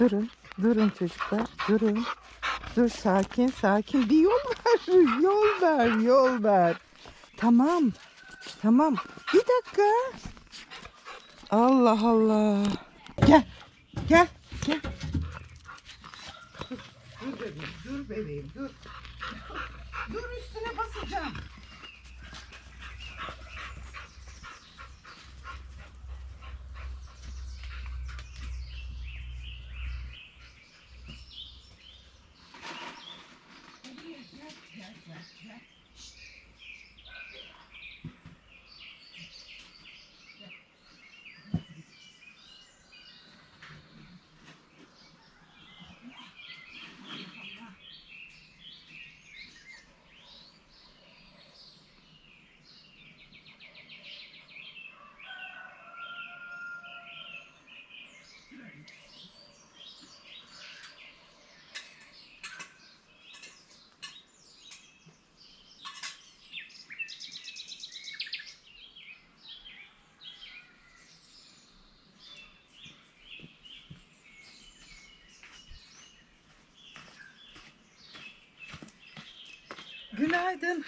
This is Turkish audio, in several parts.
Durun. Durun çocuklar. Durun. Dur sakin sakin. Bir yol ver. Yol ver. Yol ver. Tamam. Tamam. Bir dakika. Allah Allah. Gel. Gel. Gel. Dur bebeğim. Dur bebeğim. Dur. Dur üstüne basacağım. Günaydın.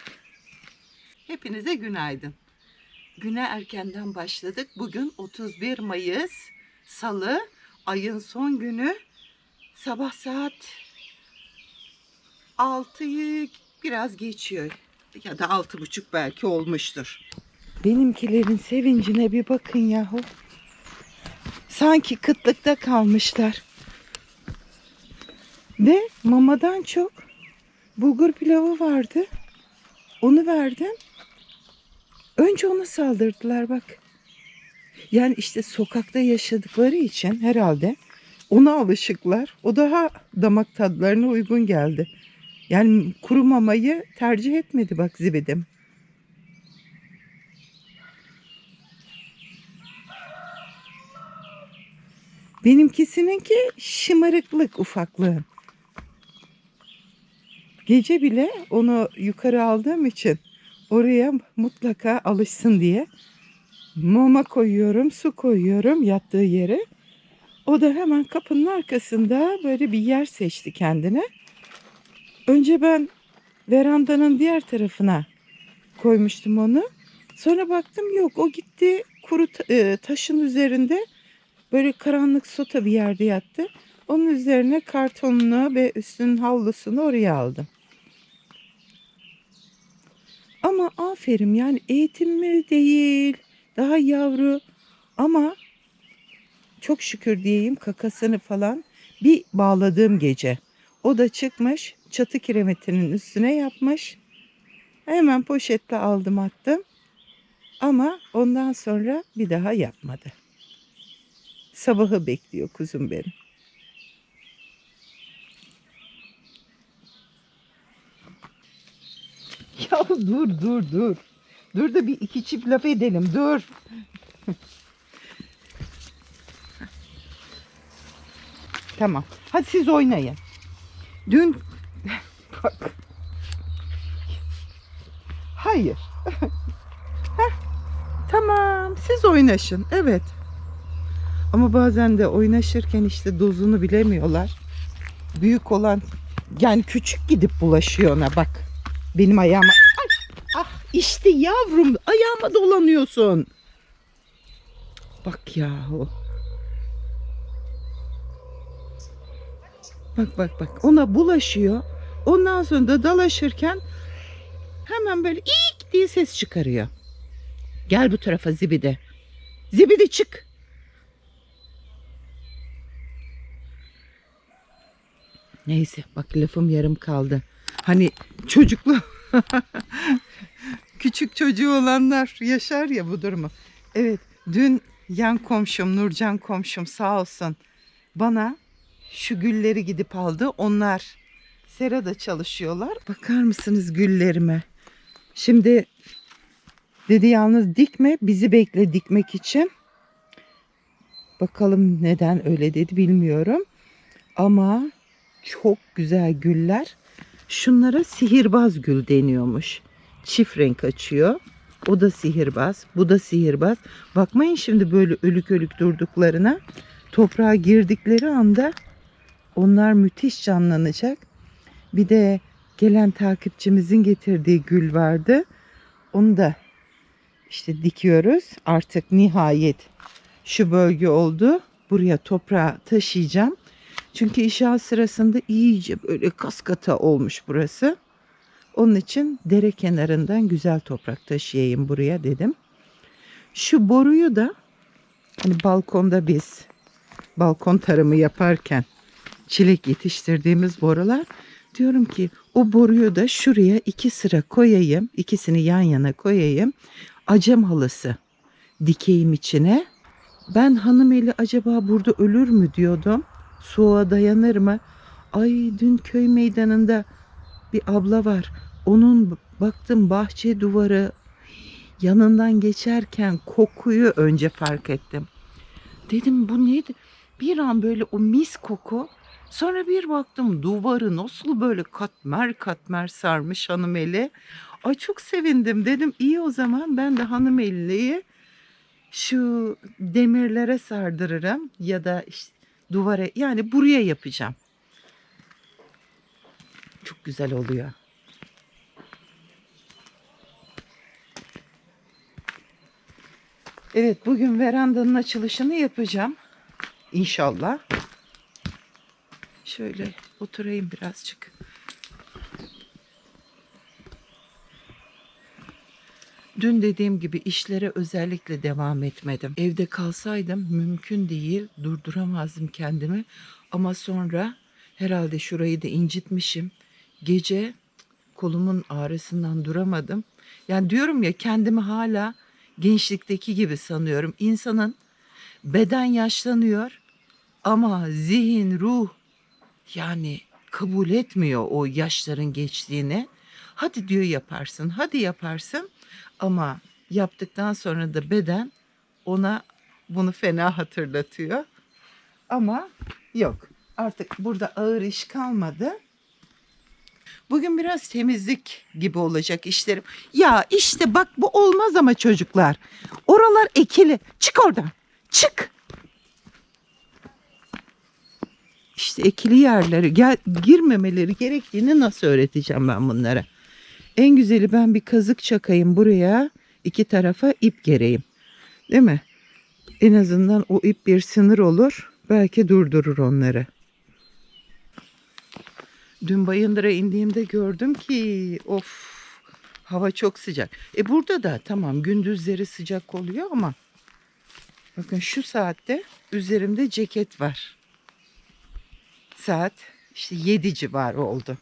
Hepinize günaydın. Güne erkenden başladık. Bugün 31 Mayıs, Salı, ayın son günü. Sabah saat 6'yı biraz geçiyor. Ya da altı buçuk belki olmuştur. Benimkilerin sevincine bir bakın yahu. Sanki kıtlıkta kalmışlar. Ve mamadan çok bulgur pilavı vardı. Onu verdim. Önce ona saldırdılar bak. Yani işte sokakta yaşadıkları için herhalde ona alışıklar. O daha damak tadlarına uygun geldi. Yani kuru mamayı tercih etmedi bak zibidim. Benimkisininki şımarıklık ufaklığın. Gece bile onu yukarı aldığım için oraya mutlaka alışsın diye mama koyuyorum, su koyuyorum yattığı yere. O da hemen kapının arkasında böyle bir yer seçti kendine. Önce ben verandanın diğer tarafına koymuştum onu. Sonra baktım yok o gitti kuru e, taşın üzerinde böyle karanlık sota bir yerde yattı. Onun üzerine kartonunu ve üstünün havlusunu oraya aldım. Ama aferin yani eğitimli değil, daha yavru ama çok şükür diyeyim kakasını falan bir bağladığım gece. O da çıkmış çatı kiremitinin üstüne yapmış. Hemen poşetle aldım attım. Ama ondan sonra bir daha yapmadı. Sabahı bekliyor kuzum benim. Ya dur dur dur. Dur da bir iki çift laf edelim dur. tamam. Hadi siz oynayın. Dün bak. Hayır. Heh, tamam. Siz oynaşın. Evet. Ama bazen de oynaşırken işte dozunu bilemiyorlar. Büyük olan yani küçük gidip bulaşıyor ona bak. Benim ayağıma... Ay, ah işte yavrum ayağıma dolanıyorsun. Bak yahu. Bak bak bak ona bulaşıyor. Ondan sonra da dalaşırken hemen böyle ilk diye ses çıkarıyor. Gel bu tarafa zibide. Zibide çık. Neyse bak lafım yarım kaldı. Hani çocuklu küçük çocuğu olanlar yaşar ya bu durumu. Evet dün yan komşum Nurcan komşum sağ olsun bana şu gülleri gidip aldı. Onlar serada çalışıyorlar. Bakar mısınız güllerime? Şimdi dedi yalnız dikme bizi bekle dikmek için. Bakalım neden öyle dedi bilmiyorum. Ama çok güzel güller. Şunlara sihirbaz gül deniyormuş. Çift renk açıyor. O da sihirbaz, bu da sihirbaz. Bakmayın şimdi böyle ölük ölük durduklarına. Toprağa girdikleri anda Onlar müthiş canlanacak. Bir de gelen takipçimizin getirdiği gül vardı. Onu da işte dikiyoruz. Artık nihayet şu bölge oldu. Buraya toprağı taşıyacağım. Çünkü inşaat sırasında iyice böyle kaskata olmuş burası. Onun için dere kenarından güzel toprak taşıyayım buraya dedim. Şu boruyu da hani balkonda biz balkon tarımı yaparken çilek yetiştirdiğimiz borular diyorum ki o boruyu da şuraya iki sıra koyayım. ikisini yan yana koyayım. Acem halısı dikeyim içine. Ben hanım eli acaba burada ölür mü diyordum. Soğuğa dayanır mı? Ay dün köy meydanında bir abla var. Onun baktım bahçe duvarı yanından geçerken kokuyu önce fark ettim. Dedim bu neydi? Bir an böyle o mis koku. Sonra bir baktım duvarı nasıl böyle katmer katmer sarmış hanımeli. Ay çok sevindim dedim iyi o zaman ben de hanımeliyi şu demirlere sardırırım ya da işte duvara yani buraya yapacağım. Çok güzel oluyor. Evet bugün verandanın açılışını yapacağım. İnşallah. Şöyle oturayım birazcık. Dün dediğim gibi işlere özellikle devam etmedim. Evde kalsaydım mümkün değil durduramazdım kendimi. Ama sonra herhalde şurayı da incitmişim. Gece kolumun ağrısından duramadım. Yani diyorum ya kendimi hala gençlikteki gibi sanıyorum. İnsanın beden yaşlanıyor ama zihin, ruh yani kabul etmiyor o yaşların geçtiğini. Hadi diyor yaparsın, hadi yaparsın ama yaptıktan sonra da beden ona bunu fena hatırlatıyor. Ama yok artık burada ağır iş kalmadı. Bugün biraz temizlik gibi olacak işlerim. Ya işte bak bu olmaz ama çocuklar. Oralar ekili. Çık oradan. Çık. İşte ekili yerleri gel, girmemeleri gerektiğini nasıl öğreteceğim ben bunlara? En güzeli ben bir kazık çakayım buraya. iki tarafa ip gereyim. Değil mi? En azından o ip bir sınır olur. Belki durdurur onları. Dün Bayındır'a indiğimde gördüm ki of hava çok sıcak. E burada da tamam gündüzleri sıcak oluyor ama bakın şu saatte üzerimde ceket var. Saat işte 7 civarı oldu.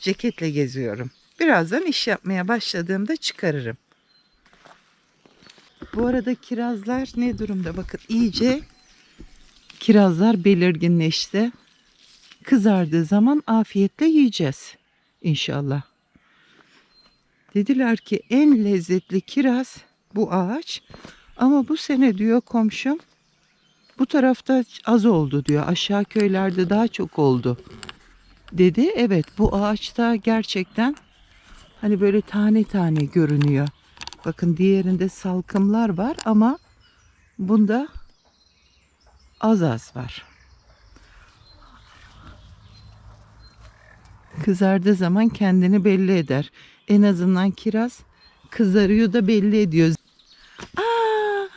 Ceketle geziyorum. Birazdan iş yapmaya başladığımda çıkarırım. Bu arada kirazlar ne durumda? Bakın iyice kirazlar belirginleşti. Kızardığı zaman afiyetle yiyeceğiz inşallah. Dediler ki en lezzetli kiraz bu ağaç. Ama bu sene diyor komşum bu tarafta az oldu diyor. Aşağı köylerde daha çok oldu. Dedi evet bu ağaçta gerçekten hani böyle tane tane görünüyor. Bakın diğerinde salkımlar var ama bunda az az var. Kızardığı zaman kendini belli eder. En azından kiraz kızarıyor da belli ediyor. Aa!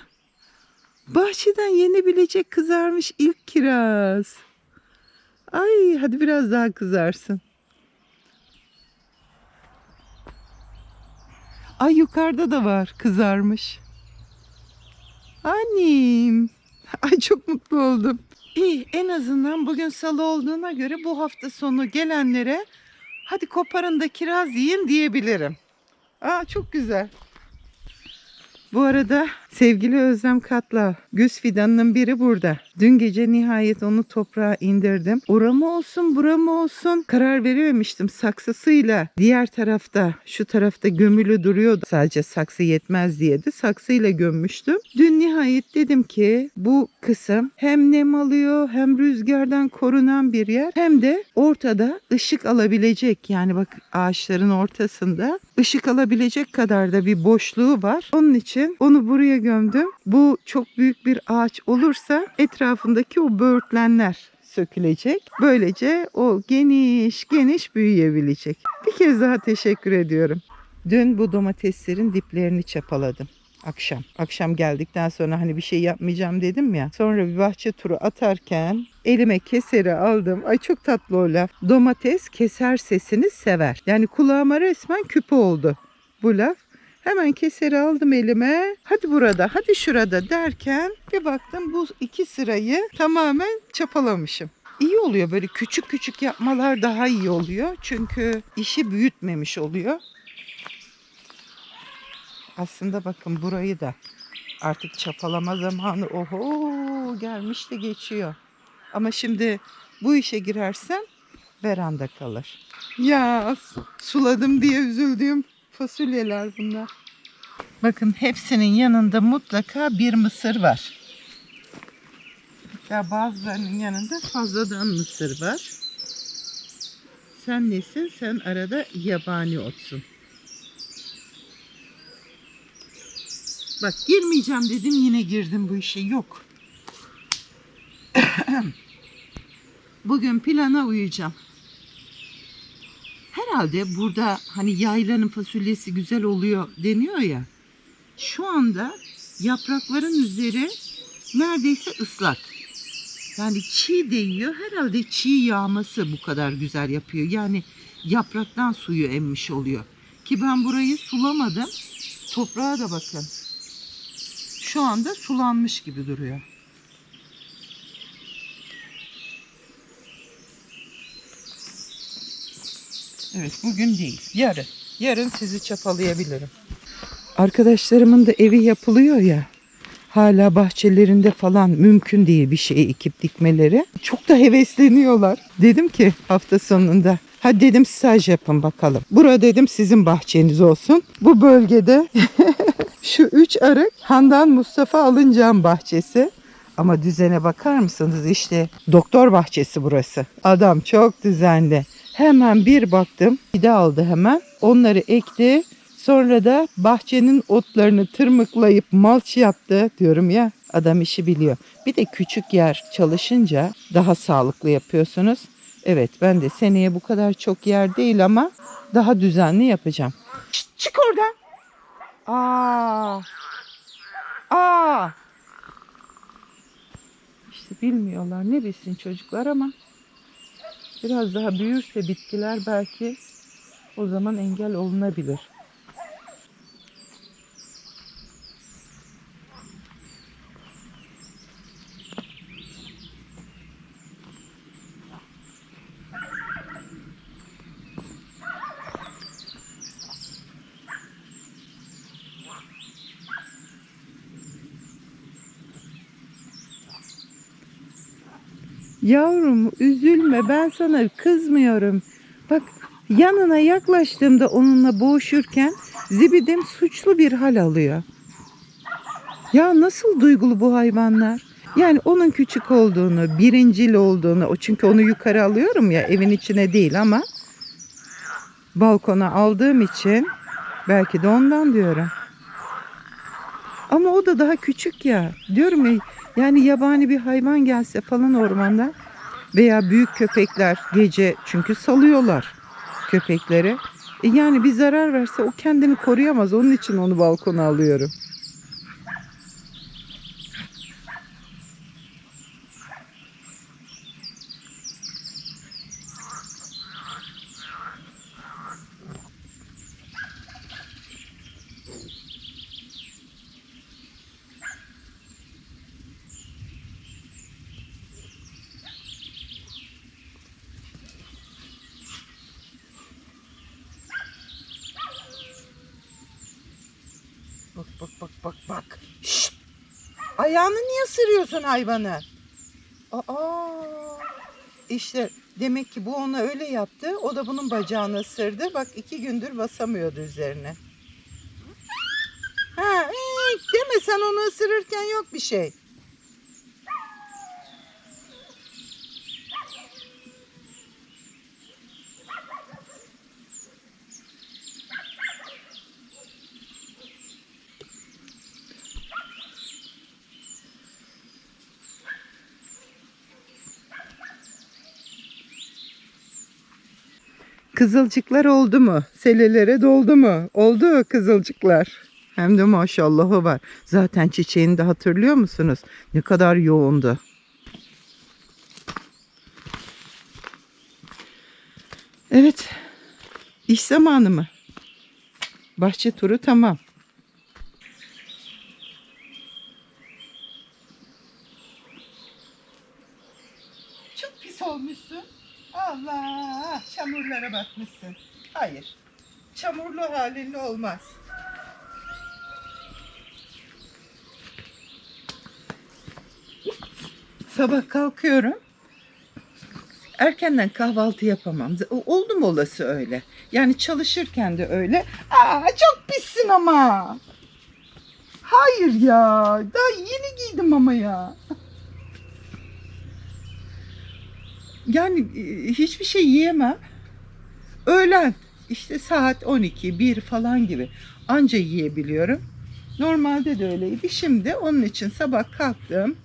Bahçeden yenebilecek kızarmış ilk kiraz. Ay hadi biraz daha kızarsın. Ay yukarıda da var kızarmış. Annem. Ay çok mutlu oldum. İyi en azından bugün salı olduğuna göre bu hafta sonu gelenlere hadi koparın da kiraz yiyin diyebilirim. Aa çok güzel. Bu arada sevgili Özlem Katla, güz fidanının biri burada. Dün gece nihayet onu toprağa indirdim. Ora mı olsun, bura mı olsun karar verememiştim. Saksısıyla diğer tarafta, şu tarafta gömülü duruyordu. Sadece saksı yetmez diye de saksıyla gömmüştüm. Dün nihayet dedim ki bu kısım hem nem alıyor hem rüzgardan korunan bir yer hem de ortada ışık alabilecek yani bak ağaçların ortasında ışık alabilecek kadar da bir boşluğu var. Onun için onu buraya gömdüm. Bu çok büyük bir ağaç olursa etrafındaki o böğürtlenler sökülecek. Böylece o geniş geniş büyüyebilecek. Bir kez daha teşekkür ediyorum. Dün bu domateslerin diplerini çapaladım. Akşam. Akşam geldikten sonra hani bir şey yapmayacağım dedim ya. Sonra bir bahçe turu atarken elime keseri aldım. Ay çok tatlı o laf. Domates keser sesini sever. Yani kulağıma resmen küpe oldu bu laf. Hemen keseri aldım elime. Hadi burada, hadi şurada derken bir baktım bu iki sırayı tamamen çapalamışım. İyi oluyor böyle küçük küçük yapmalar daha iyi oluyor. Çünkü işi büyütmemiş oluyor. Aslında bakın burayı da artık çapalama zamanı oho gelmiş de geçiyor. Ama şimdi bu işe girersem veranda kalır. Ya suladım diye üzüldüğüm fasulyeler bunlar. Bakın hepsinin yanında mutlaka bir mısır var. Hatta bazılarının yanında fazladan mısır var. Sen nesin? Sen arada yabani otsun. Bak girmeyeceğim dedim yine girdim bu işe. Yok. Bugün plana uyacağım. Herhalde burada hani yaylanın fasulyesi güzel oluyor deniyor ya. Şu anda yaprakların üzeri neredeyse ıslak. Yani çiğ değiyor. Herhalde çiğ yağması bu kadar güzel yapıyor. Yani yapraktan suyu emmiş oluyor. Ki ben burayı sulamadım. Toprağa da bakın. Şu anda sulanmış gibi duruyor. Evet bugün değil. Yarın. Yarın sizi çapalayabilirim. Arkadaşlarımın da evi yapılıyor ya. Hala bahçelerinde falan mümkün değil bir şey ekip dikmeleri. Çok da hevesleniyorlar. Dedim ki hafta sonunda Hadi dedim staj yapın bakalım. Bura dedim sizin bahçeniz olsun. Bu bölgede şu üç arık Handan Mustafa Alıncan bahçesi. Ama düzene bakar mısınız işte doktor bahçesi burası. Adam çok düzenli. Hemen bir baktım. Bir de aldı hemen. Onları ekti. Sonra da bahçenin otlarını tırmıklayıp malç yaptı diyorum ya. Adam işi biliyor. Bir de küçük yer çalışınca daha sağlıklı yapıyorsunuz. Evet ben de seneye bu kadar çok yer değil ama daha düzenli yapacağım. Şşt, çık oradan. Aa. Aa. İşte bilmiyorlar ne bilsin çocuklar ama biraz daha büyürse bitkiler belki o zaman engel olunabilir. Yavrum üzülme ben sana kızmıyorum. Bak yanına yaklaştığımda onunla boğuşurken zibidim suçlu bir hal alıyor. Ya nasıl duygulu bu hayvanlar? Yani onun küçük olduğunu, birincil olduğunu, o çünkü onu yukarı alıyorum ya evin içine değil ama balkona aldığım için belki de ondan diyorum. Ama o da daha küçük ya. Diyorum ya yani yabani bir hayvan gelse falan ormanda veya büyük köpekler gece çünkü salıyorlar köpekleri. E yani bir zarar verse o kendini koruyamaz. Onun için onu balkona alıyorum. Bak bak bak bak bak. Şşt! Ayağını niye ısırıyorsun hayvanı? Aa! İşte demek ki bu ona öyle yaptı. O da bunun bacağını ısırdı. Bak iki gündür basamıyordu üzerine. Ha, ee, deme sen onu ısırırken yok bir şey. Kızılcıklar oldu mu? Selelere doldu mu? Oldu kızılcıklar. Hem de maşallahı var. Zaten çiçeğini de hatırlıyor musunuz? Ne kadar yoğundu. Evet. İş zamanı mı? Bahçe turu tamam. Çok pis olmuşsun. Allah! Çamurlara batmışsın. Hayır. Çamurlu halinle olmaz. Sabah kalkıyorum. Erkenden kahvaltı yapamam. Oldu mu olası öyle. Yani çalışırken de öyle. Aa çok pissin ama. Hayır ya. Daha yeni giydim ama ya. Yani e, hiçbir şey yiyemem. Öğlen işte saat 12, 1 falan gibi anca yiyebiliyorum. Normalde de öyleydi. Şimdi onun için sabah kalktım.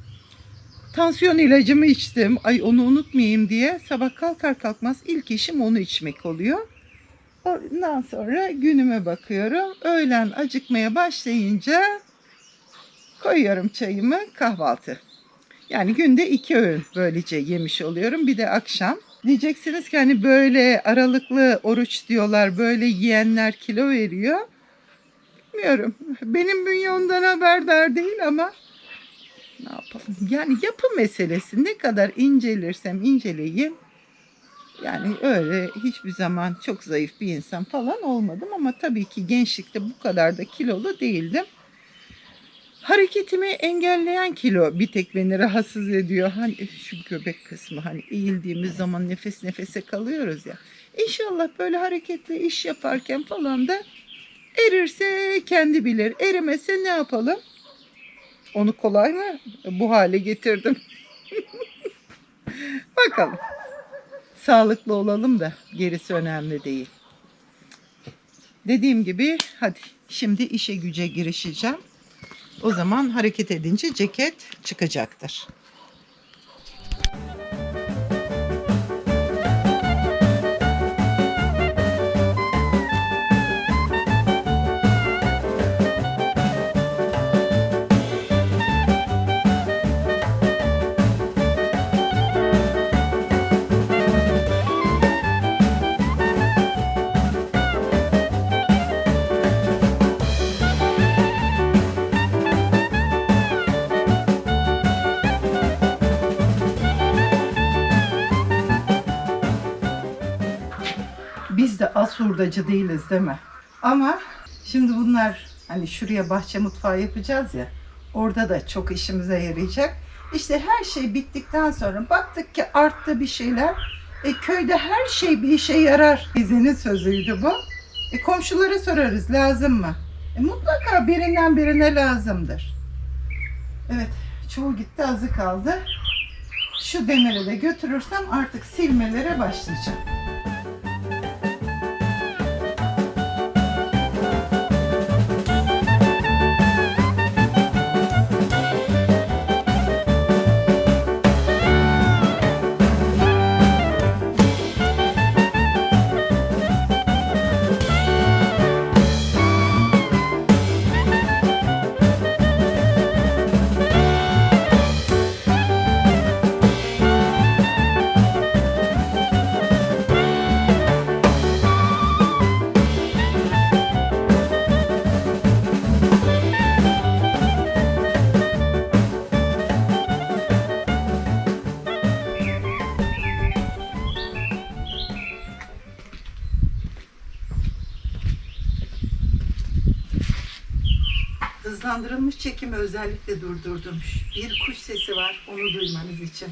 Tansiyon ilacımı içtim. Ay onu unutmayayım diye sabah kalkar kalkmaz ilk işim onu içmek oluyor. Ondan sonra günüme bakıyorum. Öğlen acıkmaya başlayınca koyuyorum çayımı kahvaltı. Yani günde iki öğün böylece yemiş oluyorum. Bir de akşam. Diyeceksiniz ki hani böyle aralıklı oruç diyorlar. Böyle yiyenler kilo veriyor. Bilmiyorum. Benim bünye haberdar değil ama ne yapalım? Yani yapı meselesi ne kadar incelirsem inceleyeyim. Yani öyle hiçbir zaman çok zayıf bir insan falan olmadım ama tabii ki gençlikte bu kadar da kilolu değildim. Hareketimi engelleyen kilo bir tek beni rahatsız ediyor. Hani şu göbek kısmı hani eğildiğimiz zaman nefes nefese kalıyoruz ya. İnşallah böyle hareketli iş yaparken falan da erirse kendi bilir. Erimese ne yapalım? Onu kolay mı bu hale getirdim? Bakalım. Sağlıklı olalım da gerisi önemli değil. Dediğim gibi hadi şimdi işe güce girişeceğim. O zaman hareket edince ceket çıkacaktır. Hurdacı değiliz değil mi? Ama şimdi bunlar hani şuraya bahçe mutfağı yapacağız ya. Orada da çok işimize yarayacak. İşte her şey bittikten sonra baktık ki arttı bir şeyler. E, köyde her şey bir işe yarar. Bizenin sözüydü bu. E, komşulara sorarız lazım mı? E, mutlaka birinden birine lazımdır. Evet çoğu gitti azı kaldı. Şu demiri de götürürsem artık silmelere başlayacağım. Hızlandırılmış çekimi özellikle durdurdum. Bir kuş sesi var, onu duymanız için.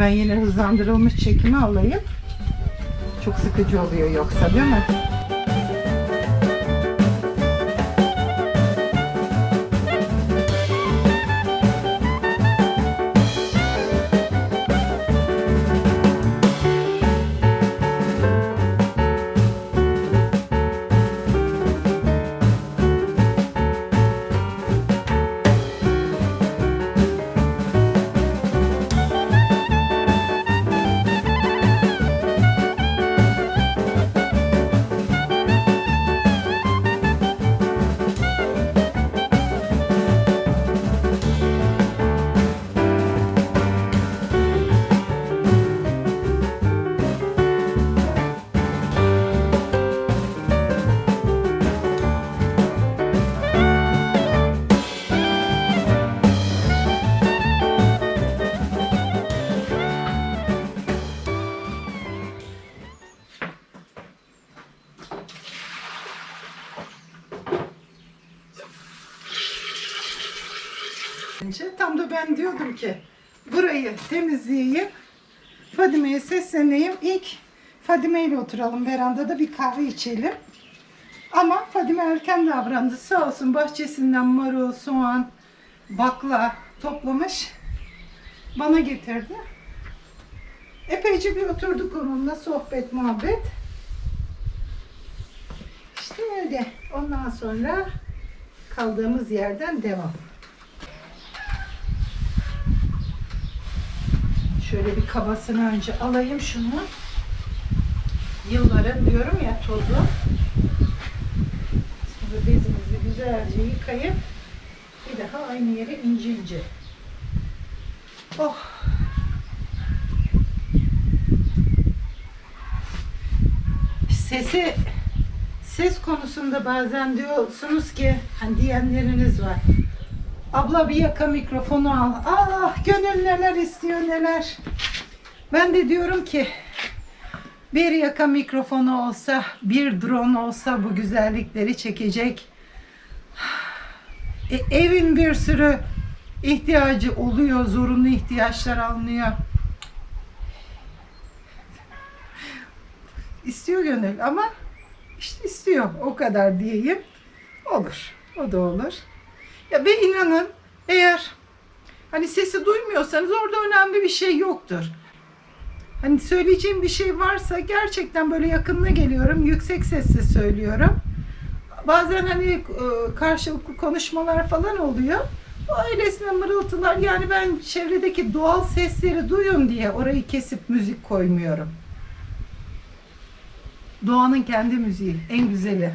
Ben yine hızlandırılmış çekimi alayım. Çok sıkıcı oluyor yoksa değil mi? Sesleneyim. İlk Fadime ile oturalım verandada bir kahve içelim. Ama Fadime erken davrandı. Sağ olsun bahçesinden marul, soğan, bakla toplamış. Bana getirdi. Epeyce bir oturduk onunla sohbet muhabbet. İşte öyle. Ondan sonra kaldığımız yerden devam. Şöyle bir kabasını önce alayım şunu. Yılların diyorum ya tozu. Sonra bezimizi güzelce yıkayıp bir daha aynı yere ince ince. Oh. Sesi ses konusunda bazen diyorsunuz ki hani diyenleriniz var. Abla bir yaka mikrofonu al. Ah gönül neler istiyor neler. Ben de diyorum ki bir yaka mikrofonu olsa, bir drone olsa bu güzellikleri çekecek. E, evin bir sürü ihtiyacı oluyor, zorunlu ihtiyaçlar alınıyor. İstiyor gönül ama işte istiyor o kadar diyeyim. Olur. O da olur. Ya ve inanın eğer hani sesi duymuyorsanız orada önemli bir şey yoktur. Hani söyleyeceğim bir şey varsa gerçekten böyle yakınına geliyorum. Yüksek sesle söylüyorum. Bazen hani e, karşılıklı konuşmalar falan oluyor. Öylesine mırıltılar yani ben çevredeki doğal sesleri duyun diye orayı kesip müzik koymuyorum. Doğanın kendi müziği en güzeli.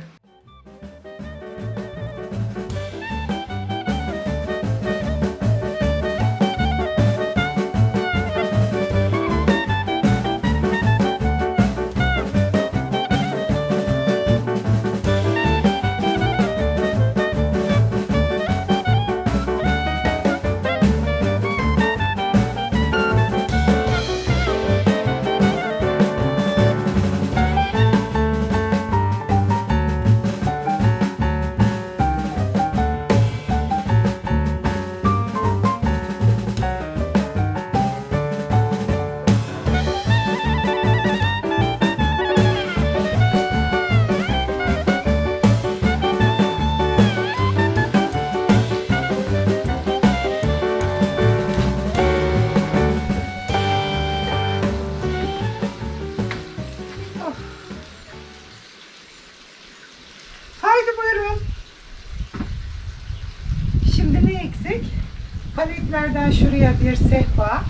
Paletlerden şuraya bir sehpa.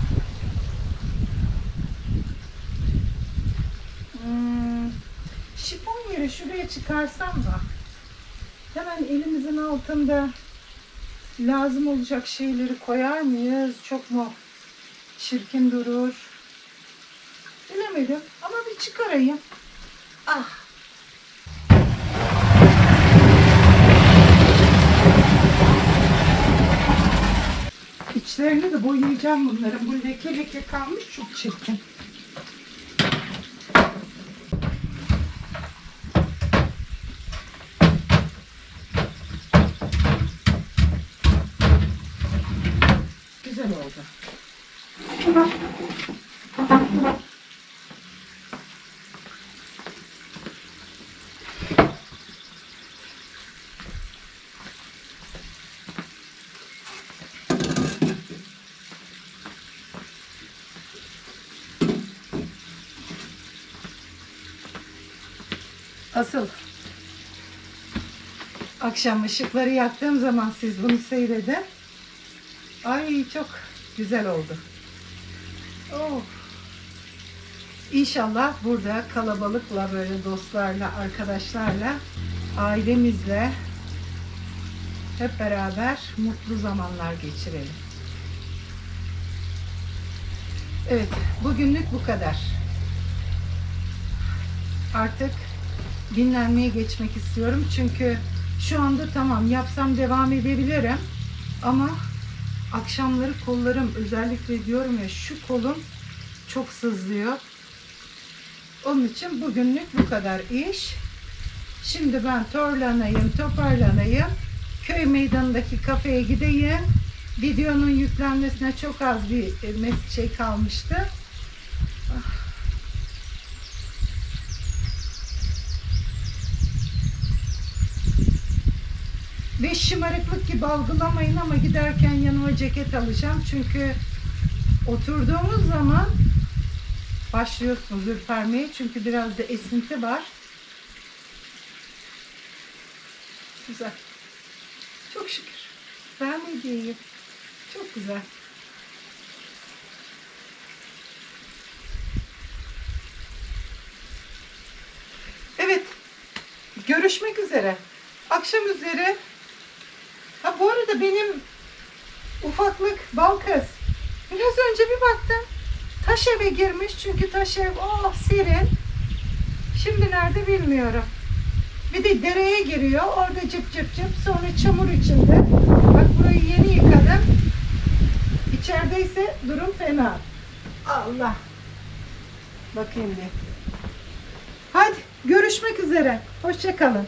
Hmm, şifon yeri şuraya çıkarsam da hemen elimizin altında lazım olacak şeyleri koyar mıyız? Çok mu çirkin durur? Bilemedim ama bir çıkarayım. Ah İçlerini de boyayacağım bunların. Bu leke leke kalmış çok çirkin. Güzel oldu. Asıl akşam ışıkları yaktığım zaman siz bunu seyredin. Ay çok güzel oldu. Oh. İnşallah burada kalabalıkla böyle dostlarla, arkadaşlarla, ailemizle hep beraber mutlu zamanlar geçirelim. Evet, bugünlük bu kadar. Artık dinlenmeye geçmek istiyorum. Çünkü şu anda tamam yapsam devam edebilirim. Ama akşamları kollarım özellikle diyorum ya şu kolum çok sızlıyor. Onun için bugünlük bu kadar iş. Şimdi ben torlanayım, toparlanayım. Köy meydanındaki kafeye gideyim. Videonun yüklenmesine çok az bir e, şey kalmıştı. Ve şımarıklık gibi algılamayın ama giderken yanıma ceket alacağım. Çünkü oturduğumuz zaman başlıyorsunuz ürpermeye. Çünkü biraz da esinti var. Güzel. Çok şükür. Ben ne diyeyim? Çok güzel. Evet. Görüşmek üzere. Akşam üzeri. Bu arada benim ufaklık bal kız. Biraz önce bir baktım. Taş eve girmiş çünkü taş ev oh serin. Şimdi nerede bilmiyorum. Bir de dereye giriyor. Orada cıp cıp cıp. Sonra çamur içinde. Bak burayı yeni yıkadım. İçerideyse durum fena. Allah. Bakayım bir. Hadi görüşmek üzere. Hoşçakalın.